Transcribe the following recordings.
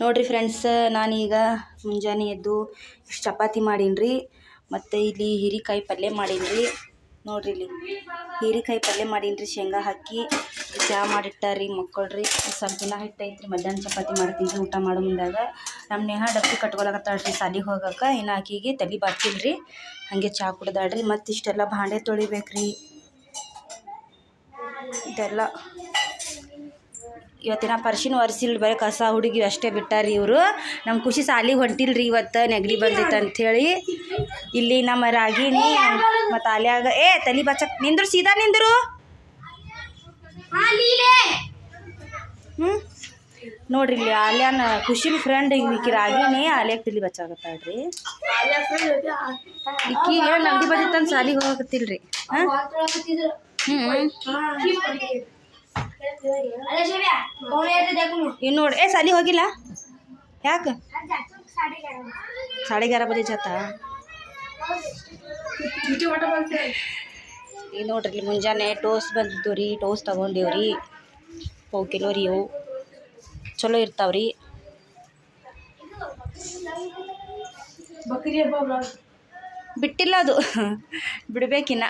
ನೋಡಿರಿ ಫ್ರೆಂಡ್ಸ್ ನಾನೀಗ ಮುಂಜಾನೆ ಎದ್ದು ಚಪಾತಿ ಮಾಡೀನಿ ರೀ ಮತ್ತು ಇಲ್ಲಿ ಹೀರೆಕಾಯಿ ಪಲ್ಯ ಮಾಡೀನಿ ರೀ ನೋಡಿರಿ ಇಲ್ಲಿ ಹೀರಿಕಾಯಿ ಪಲ್ಯ ಮಾಡೀನಿ ರೀ ಶೇಂಗಾ ಹಾಕಿ ಚಹಾ ಮಾಡಿಟ್ಟಾರಿ ಮಕ್ಕಳು ರೀ ಸ್ವಲ್ಪ ದಿನ ಹಿಟ್ಟೈತ್ರಿ ಮಧ್ಯಾಹ್ನ ಚಪಾತಿ ಮಾಡ್ತೀನಿ ಊಟ ಮಾಡೋ ಮುಂದಾಗ. ನಮ್ಮ ನೇಹ ಡಬ್ಬಿ ಕಟ್ಕೊಳಕತ್ತಾಳ್ರಿ ಸಾಲಿಗೆ ಹೋಗಕ್ಕೆ ಇನ್ನು ಆಕಿಗೆ ತಲೆ ಬಾಚಿಲ್ರಿ ಹಾಗೆ ಚಹಾ ಕುಡ್ದಾಳ್ರಿ, ಮತ್ತು ಇಷ್ಟೆಲ್ಲ ಭಾಂಡೆ ತೊಳಿಬೇಕು ರೀ ಇದೆಲ್ಲ. ಇವತ್ತಿನ ಪರ್ಶಿನ ಒರೆಸಿಲ್ಲ ಬರೀ ಕಸ ಹುಡುಗಿ ಅಷ್ಟೇ ಬಿಟ್ಟಾರಿ ಇವರು. ನಮ್ಮ ಖುಷಿ ಸಾಲಿಗೆ ಹೊಂಟಿಲ್ರಿ ಇವತ್ತು ನೆಗಡಿ ಬಂದಿತ್ತು ಅಂಥೇಳಿ ಇಲ್ಲಿ ನಮ್ಮ ರಾಗಿಣಿ ಮತ್ತು ಅಲ್ಯಾಗ ಏ, ತಲೆ ಬಚ್ಚಕ್ ನಿಂದ್ರು, ಸೀದಾ ನಿಂದ್ರು. ಹ್ಞೂ ನೋಡ್ರಿ ಇಲ್ಲಿ ಆಲ್ಯಾನ ಖುಷಿನ ಫ್ರೆಂಡ್ ಈಕಿ ರಾಗಿಣಿ ಆಲ್ಯಾಗ ತಲೆ ಬಚ್ಚಾಗತ್ತಾಳ್ರಿ ಈಕಿ ಏನು ನೆಗಡಿ ಬಂದಿತ್ತಂದು ಸಾಲಿಗೆ ಹೋಗತ್ತಿಲ್ರಿ ಹಾಂ? ಹ್ಞೂ ಇನ್ನು ನೋಡಿ. ಏ ಸಾಲಿ ಹೋಗಿಲ್ಲ? ಯಾಕೆ? ಸಾಡೆ ಗ್ಯಾರ ಬಜೆ ಜಾತ? ಈಗ ನೋಡ್ರಿ ಇಲ್ಲಿ ಮುಂಜಾನೆ ಟೋಸ್ಟ್ ಬಂದಿದ್ದು ರೀ ಟೋಸ್ಟ್ ತೊಗೊಂಡೇವ್ರಿ ಪಾವು ಕಿಲೋ ರೀ ಅವು. ಚಲೋ ಇರ್ತಾವ್ರಿ ಬಿಟ್ಟಿಲ್ಲ ಅದು. ಬಿಡ್ಬೇಕಿನ್ನ.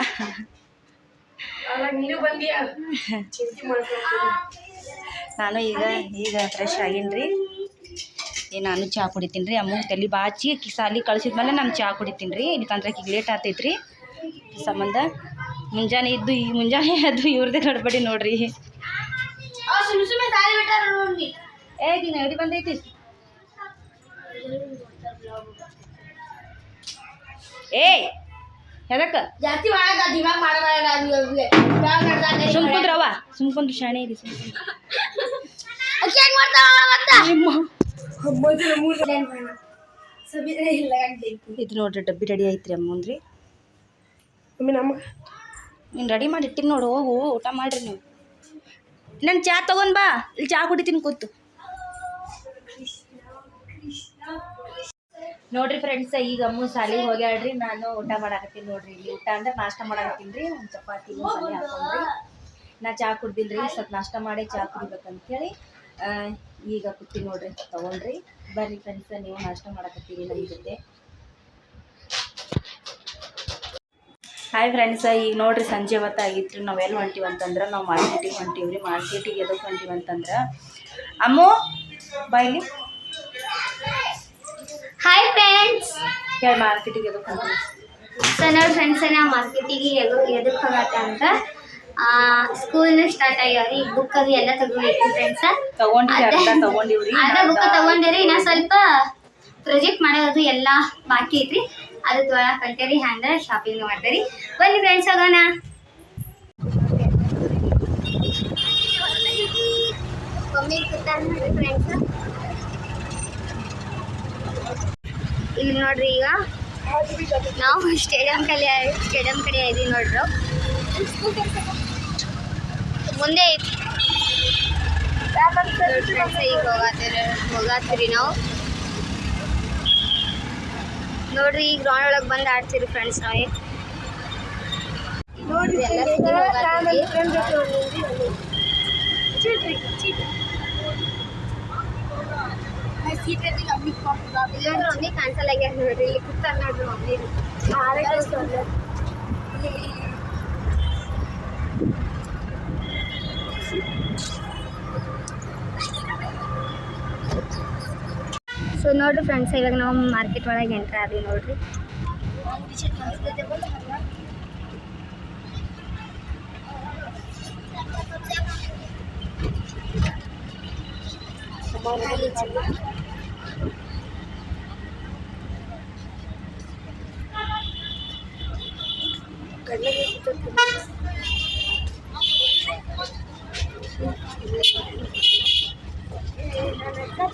ನೀನು ಈಗ ಈಗ ಫ್ರೆಶ್ ಆಗಿನ್ರಿ. ರೀ ಏ ನಾನು ಚಹಾ ಕುಡಿತೀನಿ ರೀ ಅಮ್ಮ ತಲೆ ಬಾಚಿ ಸಾಲಿ ಸಾಲಿ ಕಳ್ಸಿದ್ಮೇಲೆ ನಾನು ಚಹಾ ಕುಡಿತೀನಿ ರೀ ಇಲ್ಲಿಕಂದ್ರೆ ಈಗ ಲೇಟ್ ಆಗ್ತೈತೆ ರೀ ಸಂಬಂಧ ಮುಂಜಾನೆ ಇದ್ದು ಈ ಮುಂಜಾನೆ ಅದು ಇವ್ರದ್ದೇ ಗಡ್ಬಡಿ ನೋಡ್ರಿ. ಏ ದಿನ ಎಡಿ ಬಂದೈತಿ? ಏಯ್! ಎದಕ್ಕೆ ಜಾಸ್ತಿ ದಿಮಾಗ್ ಸುಮ್ ಸುಮ್ ಕುಂದ್ರು ಶಾಣೆ ಇದೆ. ಹೆಂಗ್ ಮಾಡ್ತಾವ ಇದು ನೋಡ್ರಿ ಡಬ್ಬಿ ರೆಡಿ ಐತ್ರಿ ಅಮ್ಮನ್ರಿ ನೀನು ರೆಡಿ ಮಾಡಿ ಇಟ್ಟಿನಿ ನೋಡು ಹೋಗು ಊಟ ಮಾಡ್ರಿ ನೀವು. ನಾನು ಚಾ ತಗೊಂಡ್ ಬಾ ಇಲ್ಲಿ ಚಾ ಕುಡಿತೀನಿ ಕೂತು. ನೋಡ್ರಿ ಫ್ರೆಂಡ್ಸ್ ಈಗ ಅಮ್ಮ ಸಾಲಿಗೆ ಹೋಗ್ಯಾಳ್ರಿ ನಾನು ಊಟ ಮಾಡಾಕತ್ತೀನಿ ನೋಡ್ರಿ ಇಲ್ಲಿ. ಊಟ ಅಂದ್ರೆ ನಾಷ್ಟ ಮಾಡಾಕತ್ತೀನಿ ರೀ ಒಂದು ಚಪಾತಿ ಒಂದ್ ಪಲ್ಯ ಹಾಕೊಂಡ್ರಿ. ನಾ ಚಾ ಕುಡ್ದಿಲ್ರಿ ಸ್ವಲ್ಪ ನಾಷ್ಟ ಮಾಡಿ ಚಹಾ ಕುಡಿಬೇಕಂತೇಳಿ. ಆ, ಈಗ ಕುತ್ತಿ ನೋಡ್ರಿ ತಗೊಂಡ್ರಿ. ಬರ್ರಿ ಫ್ರೆಂಡ್ಸ್ ನೀವು ನಾಷ್ಟ ಮಾಡಾಕತ್ತೀರಿ ನನ್ನ ಜೊತೆ. ಹಾಯ್ ಫ್ರೆಂಡ್ಸ್ ಈಗ ನೋಡ್ರಿ ಸಂಜೆ ಹೊತ್ತಾಗಿತ್ತು ರೀ ನಾವು ಎಲ್ಲಿ ಹೊಂಟೀವಿ ಅಂತಂದ್ರೆ ನಾವು ಮಾರ್ಕೆಟಿಗೆ ಹೊಂಟೀವಿ ರೀ ಮಾರ್ಕೆಟಿಗೆ ಎದಕ್ಕೆ ಹೊಂಟೀವಿ ಅಂತಂದ್ರೆ ಅಮ್ಮ ಬಾಯ್ಲಿ ಫ್ರೆಂಡ್ಸ್ ಯಾರು ಮಾರ್ಕೆಟಿಗೆ ಎದಕ್ಕೆ ಸೊ ನಾವು ಫ್ರೆಂಡ್ಸ್ ನಾವು ಮಾರ್ಕೆಟಿಗೆ ಎದಕ್ಕೆ ಹೋಗತ್ತೆ ಅಂತ ಸ್ಕೂಲ್ ಸ್ಟಾರ್ಟ್ ಆಗ್ಯಾವ್ರಿ. ಈಗ ಬುಕ್ ಅದು ಎಲ್ಲ ತಗೋಬೇಕು ಫ್ರೆಂಡ್ಸ್ ಅದ ಬುಕ್ ತಗೊಂಡಿರಿ ಇನ್ನ ಸ್ವಲ್ಪ ಪ್ರೊಜೆಕ್ಟ್ ಮಾಡೋದು ಎಲ್ಲ ಬಾಕಿ ಐತ್ರಿ. ಅದು ತೊಗೊಳಕ್ ಕಲ್ತೇರಿ ಹ್ಯಾಂಗ ಶಾಪಿಂಗ್ ಮಾಡ್ತೇರಿ ಬನ್ನಿ ಫ್ರೆಂಡ್ಸ್ ಹೋಗೋಣ. ಮಮ್ಮಿ ಫ್ರೆಂಡ್ಸ್ ಇಲ್ಲಿ ನೋಡ್ರಿ ಈಗ. ನಾವು ಸ್ಟೇಡಿಯಂ ಕಡೆ ಸ್ಟೇಡಿಯಂ ಕಡೆ ಇದೀವಿ ನೋಡ್ರು. ಮುಂದೆ ಈಗ ಹೋಗಾತಿರ ಹೋಗಾತಿರಿ ನಾವು. ನೋಡ್ರಿ ಈಗ ಗ್ರೌಂಡ್ ಒಳಗೆ ಬಂದು ಆಡ್ತೀರಿ ಫ್ರೆಂಡ್ಸ್ ನಾವೇ. ನೋಡ್ರಿ ಕ್ಯಾನ್ಸಲ್ ಆಗ್ಯಾರ ನೋಡ್ರಿ ಸೊ ನೋಡ್ರಿ ಫ್ರೆಂಡ್ಸ್ ಇವಾಗ ನಾವು ಮಾರ್ಕೆಟ್ ಒಳಗೆ ಎಂಟ್ರ್ ಆದ್ವಿ ನೋಡ್ರಿ Thank.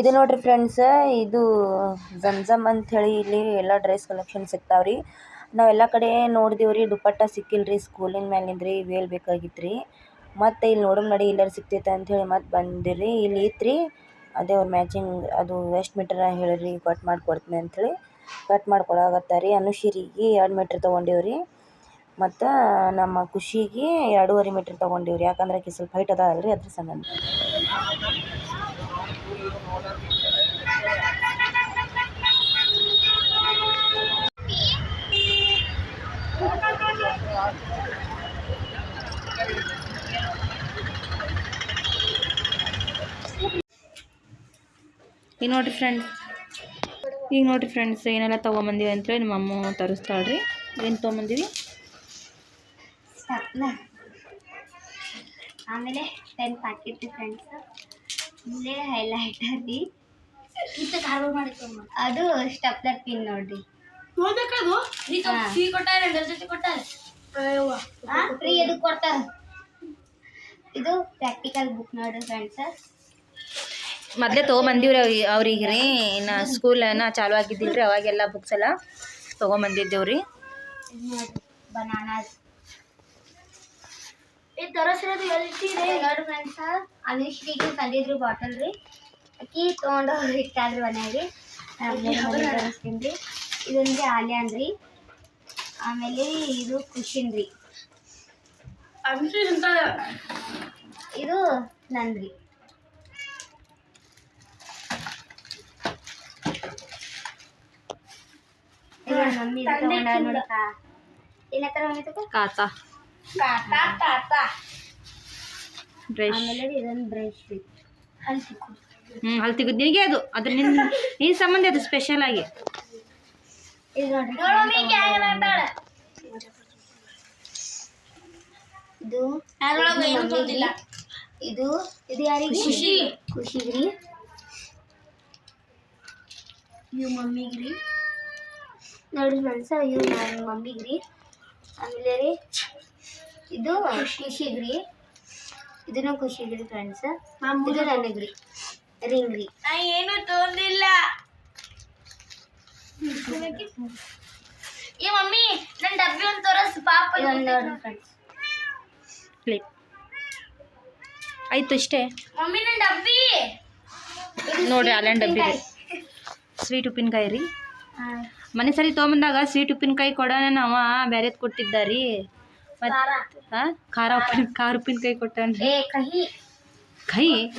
ಇದು ನೋಡ್ರಿ ಫ್ರೆಂಡ್ಸ್ ಇದು ಜಮ್ಜಮ್ ಅಂತ ಹೇಳಿ ಇಲ್ಲಿ ಎಲ್ಲ ಡ್ರೆಸ್ ಕಲೆಕ್ಷನ್ ಸಿಗ್ತಾವ್ರಿ. ನಾವೆಲ್ಲ ಕಡೆ ನೋಡಿದೀವ್ರಿ ಸಿಕ್ಕಿಲ್ಲ ರೀ ಸ್ಕೂಲಿನ ಮ್ಯಾಲಿಂದ ರೀ ವೇಲ್ ಬೇಕಾಗಿತ್ತು ರೀ ಮತ್ತೆ ಇಲ್ಲಿ ನೋಡಮ್ ನಡಿ ಇಲ್ಲಾರ ಸಿಗ್ತೈತೆ ಅಂತ ಹೇಳಿ ಮತ್ತೆ ಬಂದಿರಿ. ಇಲ್ಲಿ ಇತ್ತು ಅದೇ ಅವ್ರ ಮ್ಯಾಚಿಂಗ್ ಅದು ಎಷ್ಟು ಮೀಟರ್ ಹೇಳಿರಿ ಕಟ್ ಮಾಡ್ಕೊಡ್ತೀನಿ ಅಂತ ಅಂಥೇಳಿ ಕಟ್ ಮಾಡಿ ಅನುಶಿರಿಗೆ ರೀ ಎರಡು ಮೀಟ್ರ್ ತೊಗೊಂಡೀವ್ರಿ. ಮತ್ತು ನಮ್ಮ ಖುಷಿಗೆ ಎರಡೂವರೆ ಮೀಟ್ರ್ ತೊಗೊಂಡೀವ್ರಿ. ಯಾಕಂದ್ರೆ ಕಿಸಲ್ ಸ್ವಲ್ಪ ಹೈಟ್ ಅದ ಅಲ್ರಿ ಅದ್ರ ಸಂಬಂಧ. ಈಗ ನೋಡಿರಿ ಫ್ರೆಂಡ್ಸ್ ಈಗ ನೋಡಿರಿ ಫ್ರೆಂಡ್ಸ್ ಏನೆಲ್ಲ ತೊಗೊಂಬಂದಿವಿ ಅಂತೇಳಿ ನಮ್ಮ ಅಮ್ಮ ತರಿಸ್ತಾಳ್ರಿ. ಏನು ತೊಗೊಂಬಂದಿವಿ? ಆಮೇಲೆ ಟೆನ್ ಪ್ಯಾಕೆಟ್ ಫ್ರೆಂಡ್ಸ್ ಇಲ್ಲೇ ಹೈಲೈಟರ್ ರೀ ಅದು ಸ್ಟಪ್ಲರ್ ಪಿನ್ ನೋಡ್ರಿ. ಫ್ರೀ ಅದು ಕೊಡ್ತಾರೆ ಇದು ಪ್ರಾಕ್ಟಿಕಲ್ ಬುಕ್ ನೋಡ್ರಿ ಫ್ರೆಂಡ್ಸ್ ಮೊದಲೇ ತೊಗೊಂಬಂದಿವ್ರಿ ಅವ್ರಿ ಅವ್ರಿಗೆ ರೀ. ಇನ್ನು ಸ್ಕೂಲ್ ನಾ ಚಾಲು ಆಗಿದ್ದಿಲ್ಲ ರೀ ಅವಾಗೆಲ್ಲ ಬುಕ್ಸ್ ಎಲ್ಲ ತೊಗೊಂಬಂದಿದ್ದೇವು ರೀ ತಂದಿದ್ರು ಬಾಟಲ್ ರೀ. ಅಕ್ಕಿ ತೊಗೊಂಡು ಇಟ್ಟಾಳ್ರಿ ಮನ್ಯಾಗೆ ತರಿಸ್ತೀನಿ ರೀ. ಇದೊಂದು ಆಲ್ಯಾನ್ ರೀ. ಆಮೇಲೆ ಇದು ಖುಷಿನ್ ರೀ. ಇದು ನಂದ್ರಿ ಇದು ನಮ್ ಮಮ್ಮಿ ಬಂದಿತ್ತು ಕಾತಾ. ತಾತ ಬ್ರಷ್. ಆಮೇಲೆ ಇದೊಂದು ಬ್ರಷ್ ಹ್ಞೂ ಅಲ್ಲಿ ತೆಗೆದು ನಿನಗೆ ಅದು? ಅದ್ರ ನಿನ್ನ ನಿನ್ನ ಸಂಬಂಧ ಅದು ಸ್ಪೆಷಲ್ ಆಗಿ. ಇದು ನೋಡ್ರಿ. ಇದು ಅದ್ರೊಳಗೆ ಏನು ತೊಂದಿಲ್ಲ ಇದು ಇದು ಯಾರಿಗೆ? ಖುಷಿ. ಖುಷಿಗ್ರಿ ನೀವು ಮಮ್ಮಿಗ್ರಿ ನೋಡಿ ಫ್ರೆಂಡ್ಸ್ ಇದು ನನ್ನ ರೀ ಆಮೇಲೆ ರೀ ಇದು ಖುಷಿಗ್ರಿ. ಇದನ್ನು ಖುಷಿಗ್ರಿ ಫ್ರೆಂಡ್ಸ್ ಇದು ನನಗ್ರಿ ರಿಂಗ್ ರೀ ನಾ ಏನು ತೊಂದಿಲ್ಲ. ಏ ಮಮ್ಮಿ ನನ್ನ ಡಬ್ಬಿ ಒಂದು ತೋರಿಸ್ ಪಾಪ ನೋಡ್ರಿ ಫ್ರೆಂಡ್ಸ್ ಕ್ಲಿಪ್ ಆಯ್ತು ಇಷ್ಟೇ. ಮಮ್ಮಿ ನನ್ನ ಡಬ್ಬಿ. ನೋಡ್ರಿ ಅಲ್ಲೇ ಡಬ್ಬಿ ರೀ. ಸ್ವೀಟ್ ಉಪ್ಪಿನಕಾಯಿ ರೀ. ಮನೆ ಸರಿ ತೊಗೊಂಬಂದಾಗ ಸ್ವೀಟ್ ಉಪ್ಪಿನಕಾಯಿ ಕೊಡೋಣ ಅವ ಬೇರೆದ್ ಕೊಟ್ಟಿದ್ದ ರೀ ಖಾರ. ಮತ್ತು ಹಾಂ ಖಾರ ಉಪ್ಪಿನ ಖಾರ ಉಪ್ಪಿನಕಾಯಿ ಕೊಟ್ಟಾನ್ರಿ. ಏ ಕಹಿ.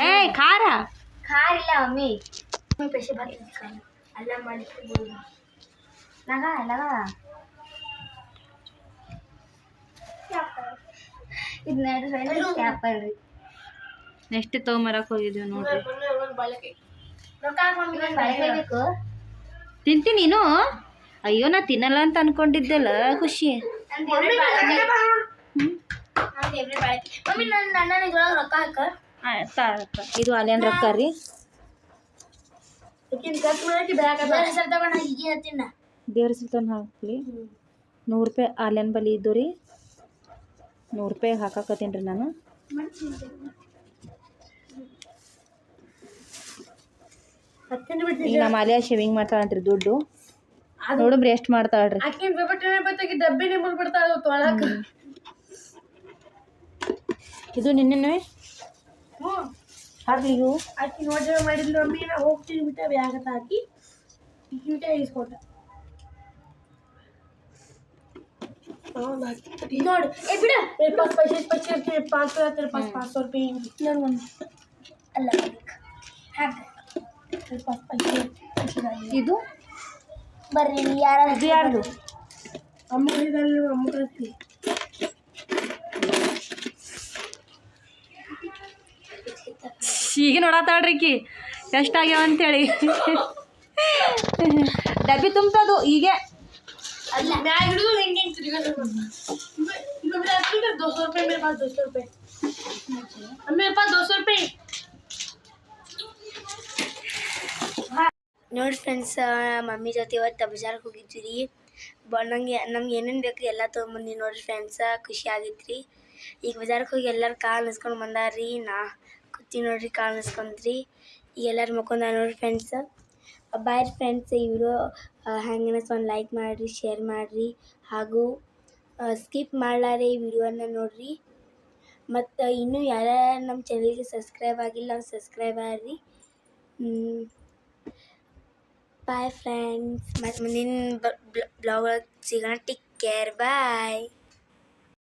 ಏ ಖಾರ. ಖಾರ ಇಲ್ಲ ಮಮ್ಮಿ. ಪೈಸೆ ಬರ್ತಿದ್ದ ಅಲ್ಲ ಇದು ರೀ ನೆಕ್ಸ್ಟ್ ತೊಗೊಂಬರಕ್ಕೆ ಹೋಗಿದ್ದೀವಿ ನೋಡ್ರಿ. ತಿಂತೀನಿ ನೀನು? ಅಯ್ಯೋ ನಾ ತಿನ್ನಲ್ಲ ಅಂತ ಅನ್ಕೊಂಡಿದ್ದೆಲ್ಲ ಖುಷಿ. ಇದು ಅಲ್ಲೇನು ರೊಕ್ಕ ರೀ. ದೇವ್ರ ಸುಲ್ತಾನ ಹಾಕ್ಲಿ. ನೂರು ರೂಪಾಯಿ ಆಲೆನ್ ಬಲಿ ಇದ್ದು ರೀ. ನೂರು ರೂಪಾಯಿ ಹಾಕಾಕತ್ತೀನಿ ರೀ ನಾನು ಹತ್ತಿನ ಬಿಟ್ಟು ಈಗ ನಮ್ಮ ಅಲಿಯ ಶೇವಿಂಗ್ ಮಾಡ್ತಾಳಂತ್ರಿ ದುಡ್ಡು ನೋಡಿಬ್ರಿ ಎಷ್ಟು ಮಾಡ್ತಾಳ್ರಿ ಆಕಿನ್ ಬಟ್ಟೆ ಬತ್ತಾಗಿ ಡಬ್ಬಿನೇ ಮುಳ್ಬಿಡ್ತಾಳ ತೊಳಕ ಇದು ನಿನ್ನೆನೇ ಹ್ಞೂ ಹಾಕ್ಲಿ ಇವು ಆಕಿ ನೋಡ್ರಿ ಮಾಡಿದ್ಲು ಅಮ್ಮಿ ನಾ ಹೋಗ್ತೀನಿ ಬಿಟ್ಟ ಬ್ಯಾಗ ಹಾಕಿ ಮಿಠಾಯಿ ಇಸ್ಕೊಟ್ಟ ನೋಡು ಏ ಬಿಡ ಪಾಸ್ ಪೈಸೆ ಪಚ್ಚಿ ಇರ್ತೀವಿ ಪಾಸ್ ಪಾಸ್ ಪಾಸ್ ರೂಪಾಯಿ ಅಲ್ಲ ಹಾಗೆ ಇದು ಬರ್ರಿ ಯಾರ ಇದು ಯಾರ್ದು ಅಮ್ಮ ಹೇಳಿದಲ್ಲ ಅಮ್ಮ ಕಳಿಸ್ಲಿ ಈಗ ನೋಡತ್ತಾಳ್ರಿ ಈಕಿ ಎಷ್ಟಾಗ್ಯಾವ ಅಂತೇಳಿ ಡಬ್ಬಿ ತುಂಬದು ಈಗ ಅಲ್ಲ ಬ್ಯಾಗ್ ಹಿಡಿದು ಹೆಂಗೆ ಹೆಂಗೆ ತಿರ್ಗಾಡ್ರಿ दो सौ रुपये मेरे पास दो सौ रुपये मेरे पास दो सौ रुपये ನೋಡಿ ಫ್ರೆಂಡ್ಸ್ ಮಮ್ಮಿ ಜೊತೆ ಇವತ್ತು ಬಜಾರ್ಗೆ ಹೋಗಿದ್ವಿ ರೀ. ಬ, ನಂಗೆ, ನಮ್ಗೆ ಏನೇನು ಬೇಕು ಎಲ್ಲ ತೊಗೊಂಬಂದಿ ನೋಡಿ ಫ್ರೆಂಡ್ಸ ಖುಷಿ ಆಗಿತ್ತು ರೀ ಈಗ ಬಜಾರ್ಗೆ ಹೋಗಿ ಎಲ್ಲರೂ ಕಾಲು ನಿಸ್ಕೊಂಡು ಬಂದಾರ ರೀ. ನಾ ಕೂತಿ ನೋಡ್ರಿ ಕಾಲು ನಿಸ್ಕೊಂಡ್ರಿ ಎಲ್ಲರೂ ಮಕ್ಕೊಂಡ ನೋಡಿ ಫ್ರೆಂಡ್ಸ್ ಬಾಯ್ ಫ್ರೆಂಡ್ಸ್ ಈ ವಿಡಿಯೋ ಹೆಂಗೆ ಒಂದು ಲೈಕ್ ಮಾಡಿರಿ ಶೇರ್ ಮಾಡಿರಿ. ಹಾಗೂ ಸ್ಕಿಪ್ ಮಾಡಲಾರೆ ಈ ವಿಡಿಯೋನ ನೋಡಿರಿ. ಮತ್ತು, ಇನ್ನೂ ಯಾರ್ಯಾರು ನಮ್ಮ ಚಾನಲ್ಗೆ ಸಬ್ಸ್ಕ್ರೈಬ್ ಆಗಿಲ್ಲ ಸಬ್ಸ್ಕ್ರೈಬ್ ಆಗಿರಿ. ಬಾಯ್ ಫ್ರೆಂಡ್ಸ್ ಮತ್ತು ಮುಂದಿನ ಬ್ಲಾಗ್ ಒಳಗೆ ಸಿಗೋಣ ಟೇಕ್ ಕೇರ್ ಬಾಯ್